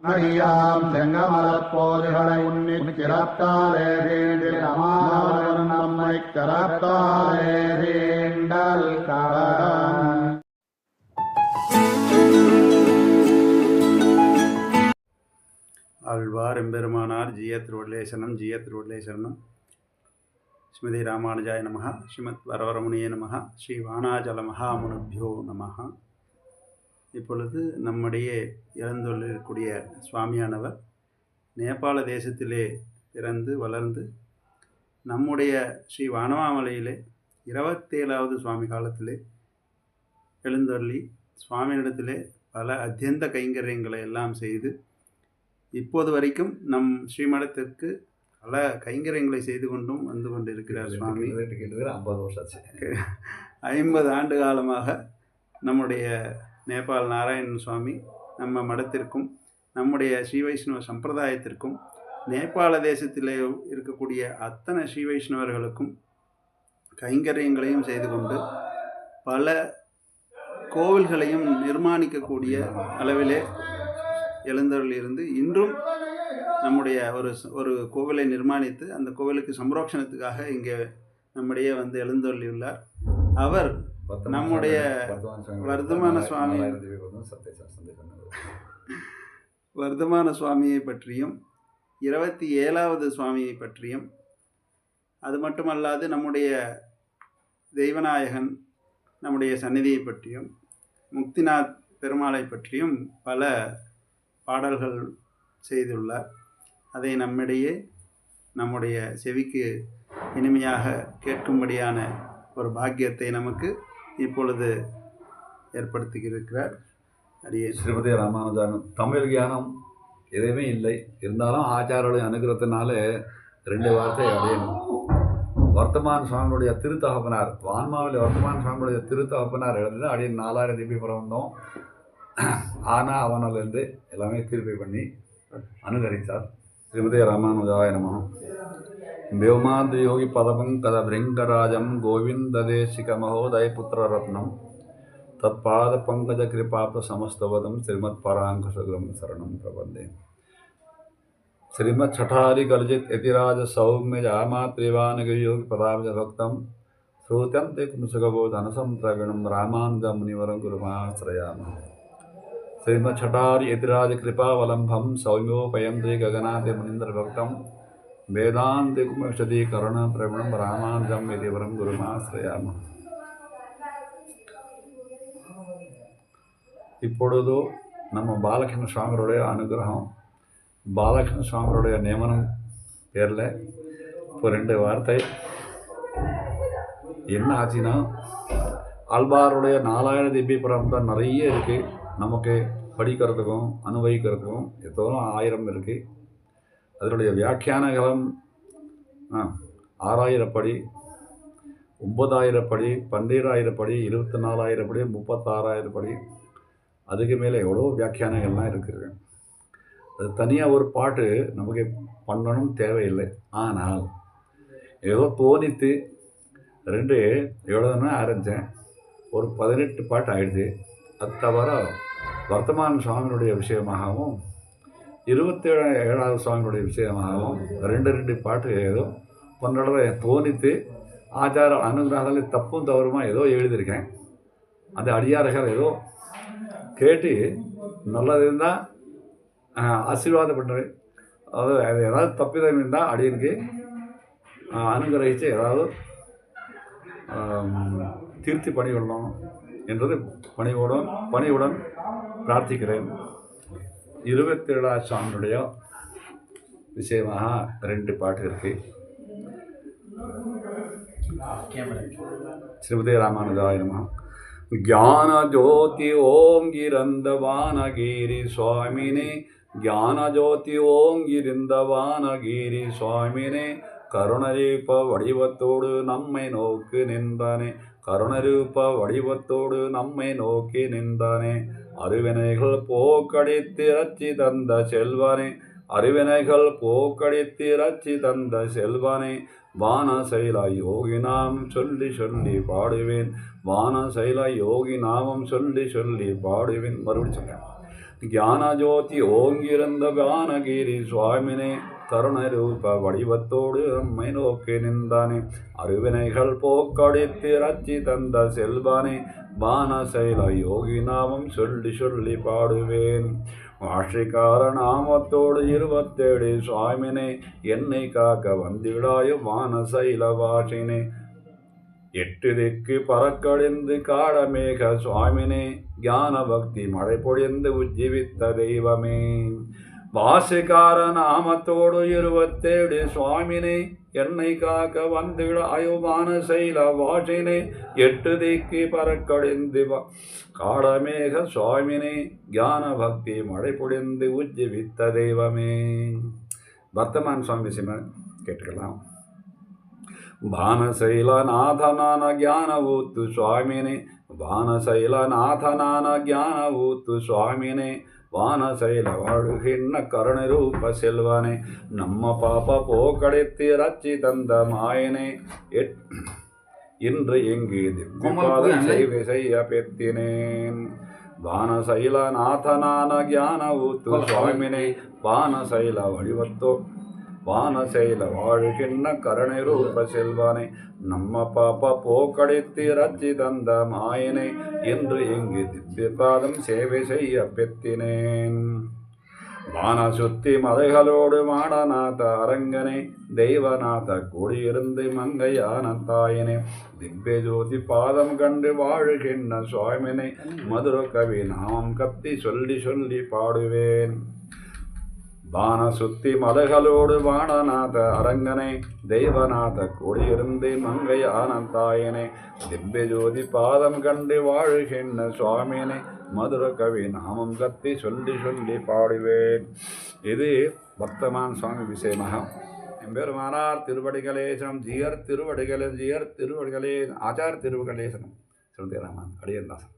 அடியாம் செங்கமலப்போதுகளை உன்னிற் கிரத்தாலே தீண்டில் நம்மை கரத்தாலே தீண்டல் கடன் ஆழ்வார் எம்பெருமானார் ஜிய திருவள்ளேசனம் ஜிய திருவள்ளேசனம் ஸ்மிருதி ராமானுஜாய நமः ஸ்ரீமத் வரவரமுனியே நமः ஸ்ரீ வானாஜல மகாமுனுபியோ நமः இப்பொழுது நம்முடைய இறந்துள்ளிருக்கக்கூடிய சுவாமியானவர் நேபாள தேசத்திலே பிறந்து வளர்ந்து நம்முடைய ஸ்ரீ வானமாமலையிலே இருபத்தேழாவது சுவாமி காலத்திலே எழுந்தள்ளி சுவாமியிடத்திலே பல அத்தியந்த கைங்கரியங்களை எல்லாம் செய்து இப்போது வரைக்கும் நம் ஸ்ரீமடத்திற்கு பல கைங்கரியங்களை செய்து கொண்டும் வந்து கொண்டிருக்கிறார் சுவாமி. ஐம்பது வருஷம் ஐம்பது ஆண்டு காலமாக நம்முடைய நேபாள் நாராயணன் சுவாமி நம்ம மடத்திற்கும் நம்முடைய ஸ்ரீ வைஷ்ணவ சம்பிரதாயத்திற்கும் நேபாள தேசத்திலே இருக்கக்கூடிய அத்தனை ஸ்ரீ வைஷ்ணவர்களுக்கும் கைங்கரியங்களையும் செய்து கொண்டு பல கோவில்களையும் நிர்மாணிக்கக்கூடிய அளவிலே எழுந்தருள் இருந்து இன்றும் நம்முடைய ஒரு ஒரு கோவிலை நிர்மாணித்து அந்த கோவிலுக்கு சம்ரோக்ஷணத்துக்காக இங்கே நம்முடைய வந்து எழுந்தொள்ளியுள்ளார் அவர் நம்முடைய வர்த்தமான சுவாமி- வர்த்தமான சுவாமியை பற்றியும் இருபத்தி ஏழாவது சுவாமியை பற்றியும் அது மட்டுமல்லாது நம்முடைய தெய்வநாயகன் நம்முடைய சந்நிதியை பற்றியும் முக்திநாத் பெருமாளை பற்றியும் பல பாடல்கள் செய்துள்ளார். அதை நம்மிடையே நம்முடைய செவிக்கு இனிமையாக கேட்கும்படியான ஒரு பாக்கியத்தை நமக்கு இப்பொழுது ஏற்படுத்தியிருக்கிறார். அடியே. ஸ்ரீமதி ராமானுஜான் தமிழ் ஞானம் எதுவுமே இல்லை. இருந்தாலும் ஆச்சாரோடைய அனுகிரகத்தினால ரெண்டு வார்த்தை அடையணும். வர்த்தமான் சுவாமியுடைய திருத்தகப்பனார் வான்மாவில் வர்த்தமான் சுவாமியுடைய திருத்தகப்பனார் எழுந்து அடியே நாலாயிரம் திருப்பி பிறந்தோம் ஆனால் அவனிலிருந்து எல்லாமே திருப்பி பண்ணி அனுகரித்தார். ஸ்ரீமதி ராமானுஜாய நம व्योमाद्रियोगिपदपङ्कजभृङ्गराजं गोविन्ददेशिकमहोदयपुत्ररत्नं तत्पादपङ्कजकृपाप्तसमस्तवदं श्रीमत्पराङ्कुशग्रं शरणं प्रपद्ये। श्रीमच्छठारिकर्जित यतिराजसौम्यजामात्रिवानगिरियोगिपदाब्जभक्तं श्रोत्यन्ते कुंसुगवो धनसंप्रवीणं रामानुजमुनिवरं गुरुमाश्रयामः। श्रीमच्छठारि यतिराजकृपावलम्भं सौम्योपयन्ति गगनादिमुनीन्द्रभक्तं வேதாந்திகுமஷதி கருணாபிரமணம் ராமானுஜம் இதுவரம் குருமாசிரயாம இப்பொழுது நம்ம பாலகிருஷ்ண சுவாமியுடைய அனுகிரகம் பாலகிருஷ்ண சுவாமியுடைய நியமனம் பேரில் இப்போ ரெண்டு வார்த்தை என்ன ஆச்சுன்னா ஆழ்வாருடைய நாலாயிர திவ்ய பிராப்தம் நிறைய இருக்குது நமக்கு படிக்கிறதுக்கும் அனுபவிக்கிறதுக்கும் எத்தோனும் ஆயிரம் இருக்குது அதனுடைய வியாக்கியானங்களும் ஆறாயிரப்படி ஒம்பதாயிரப்படி பன்னீராயிரப்படி இருபத்தி நாலாயிரப்படி முப்பத்தாறாயிரப்படி அதுக்கு மேலே எவ்வளோ வியாக்கியானங்கள்லாம் இருக்குது. அது தனியாக ஒரு பாட்டு நமக்கு பண்ணணும் தேவையில்லை. ஆனால் ஏதோ தோணித்து ரெண்டு எழுதணும் ஆரம்பித்தேன். ஒரு பதினெட்டு பாட்டு ஆயிடுது. அது தவிர வர்த்தமான் சுவாமியினுடைய விஷயமாகவும் இருபத்தேழு ஏழாவது சுவாமியுடைய விஷயமாகவும் ரெண்டு ரெண்டு பாட்டு ஏதோ பன்னடவை தோணித்து ஆச்சார அனுகிரகத்தில் தப்பும் தவறுமா ஏதோ எழுதியிருக்கேன். அந்த அடியார்கள் ஏதோ கேட்டு நல்லது இருந்தால் ஆசீர்வாதம் பண்ணுறேன் அதாவது அது ஏதாவது தப்பிதம் இருந்தால் அடியனுக்கு அனுகிரகித்து ஏதாவது திருத்தி தீர்த்தி பணிகொள்ளணும் என்றது பணிவுடன் பணிவுடன் பிரார்த்திக்கிறேன். இருபத்தேழா சாமியுடைய விஷயமாக ரெண்டு பாட்டு இருக்கு. ஸ்ரீமதே ராமானுஜாயனமா ஞான ஜோதி ஓம் இருந்தவானகிரி சுவாமினே ஞான ஜோதி ஓம் இருந்தவானகிரி சுவாமினே கருணரீப வடிவத்தோடு நம்மை நோக்கு நின்றானே கருணரூப வடிவத்தோடு நம்மை நோக்கி நின்றானே. அருவினைகள் போக்கடித்து ரச்சி தந்த செல்வனே அறிவினைகள் போக்கடித்து ரச்சி தந்த செல்வனே வான செயல யோகி நாம் சொல்லி சொல்லி பாடுவேன் வான செயல யோகி நாமம் சொல்லி சொல்லி பாடுவேன். மறுபடியும் சொல்றேன். ஞானஜோதி ஓங்கிருந்த வானகிரி சுவாமினே கருணரூப வடிவத்தோடு நம்மை நோக்கி நின்றானே அருவினைகள் போக்கடித்து ரச்சி தந்த செல்வானே வானசைல யோகி நாமம் சொல்லி சொல்லி பாடுவேன். வாஷிக்கார நாமத்தோடு இருபத்தேழு சுவாமினே என்னை காக்க வந்திடாயு வான சைல வாஷினே எட்டு திக்கு பறக்கழிந்து காடமேக சுவாமினே ஞான பக்தி மழை பொழிந்து உஜ்ஜீவித்த தெய்வமே. வாசிக்கார நாமத்தோடு இருபத்தேழு சுவாமினே என்னை காக்க வந்திட அயுமான செயல வாசினே எட்டு திக்கு பறக்கடிந்து வ- காடமேக சுவாமினே ஞான பக்தி மழை பொழிந்து உஜ்ஜீவித்த தெய்வமே வர்த்தமான் சுவாமி விஷயமா கேட்டுக்கலாம் ಬಾನಶೈಲನಾಥನಾನ ಜ್ಞಾನವೂತು ಸ್ವಾಮಿನೇ ಬಾನಶೈಲನಾಥನಾನ ಜ್ಞಾನವೂತು ಸ್ವಾಮಿನೇ வானசைல வாழுகின்ற கருணை ரூப செல்வனே நம்ம பாப போக்கடைத்து ரச்சி தந்த மாயனே எட்- இன்று எங்கு திவ்யபாதம் செய்வை செய்ய பெத்தினேன் வானசைல நாதனான ஞான ஊத்து சுவாமினே வானசைல வடிவத்தோ வானசைல வாழ்கின்ற கருணை ரூப செல்வானே நம்ம பாப்ப போக்கடைத்து ரச்சி தந்த மாயனே என்று இங்கு திவ்யபாதம் சேவை செய்ய பெத்தினேன் வான சுத்தி மதைகளோடு மாடநாத அரங்கனே தெய்வநாத கூடியிருந்து மங்கையான தாயனே திவ்ய ஜோதி பாதம் கண்டு வாழுகின்ற சுவாமினை மதுர கவி நாமம் கத்தி சொல்லி சொல்லி பாடுவேன். வான சுத்தி மலைகளோடு வானநாத அரங்கனே தெய்வநாத கூடியிருந்து மங்கை ஆனந்தாயனே. திவ்ய ஜோதி பாதம் கண்டு வாழுகின்ற சுவாமியனே மதுர கவி நாமம் கத்தி சொல்லி சொல்லி பாடுவேன். இது வர்த்தமான் சுவாமி விஷயமாக எம்பெருமானார் திருவடிகளேசனம் ஜியர் திருவடிகளே ஜியர் திருவடிகளே ஆச்சார் திருவடிகளேசனம். சொல்லுராமன் அடியந்தாசன்.